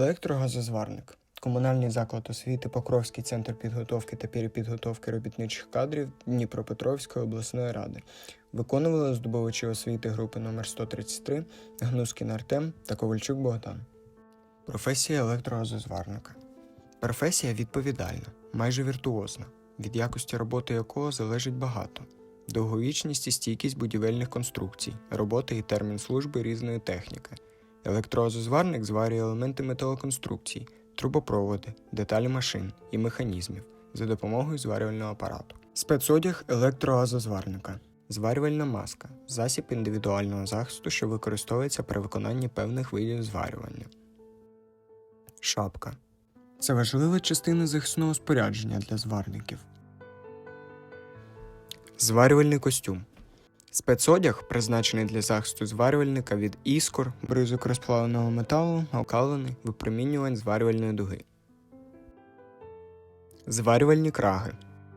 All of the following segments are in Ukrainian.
Електрогазозварник. Комунальний заклад освіти Покровський центр підготовки та перепідготовки робітничих кадрів Дніпропетровської обласної ради. Виконували здобувачі освіти групи номер 133 Гнускін Артем та Ковальчук Богдан. Професія електрогазозварника. Професія відповідальна, майже віртуозна, від якості роботи якого залежить багато. Довговічність і стійкість будівельних конструкцій, роботи і термін служби різної техніки. Електрозозварник зварює елементи металоконструкцій, трубопроводи, деталі машин і механізмів за допомогою зварювального апарату. Спецодяг електрогазозварника. Зварювальна маска засіб індивідуального захисту, що використовується при виконанні певних видів зварювання. Шапка. Це важлива частина захисного спорядження для зварників. Зварювальний костюм. Спецодяг, призначений для захисту зварювальника від іскор, бризок розплавленого металу, окалений, випромінювань зварювальної дуги. Зварювальні краги.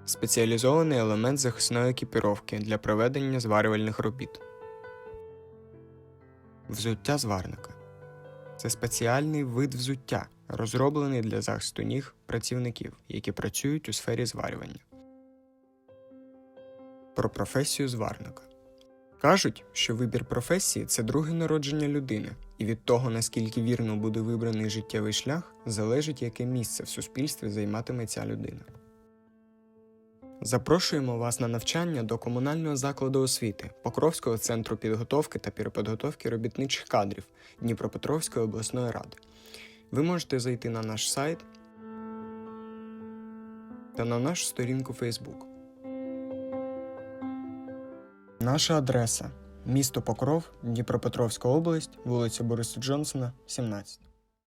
Спеціалізований елемент захисної екіпіровки для проведення зварювальних робіт. Взуття зварника. Це спеціальний вид взуття, розроблений для захисту ніг працівників, які працюють у сфері зварювання. Про професію зварника. Кажуть, що вибір професії це друге народження людини, і від того, наскільки вірно буде вибраний життєвий шлях, залежить, яке місце в суспільстві займатиме ця людина. Запрошуємо вас на навчання до комунального закладу освіти Покровського центру підготовки та перепідготовки робітничих кадрів Дніпропетровської обласної ради. Ви можете зайти на наш сайт та на нашу сторінку Facebook. Наша адреса місто Покров, Дніпропетровська область, вулиця Бориса Джонсона, 17.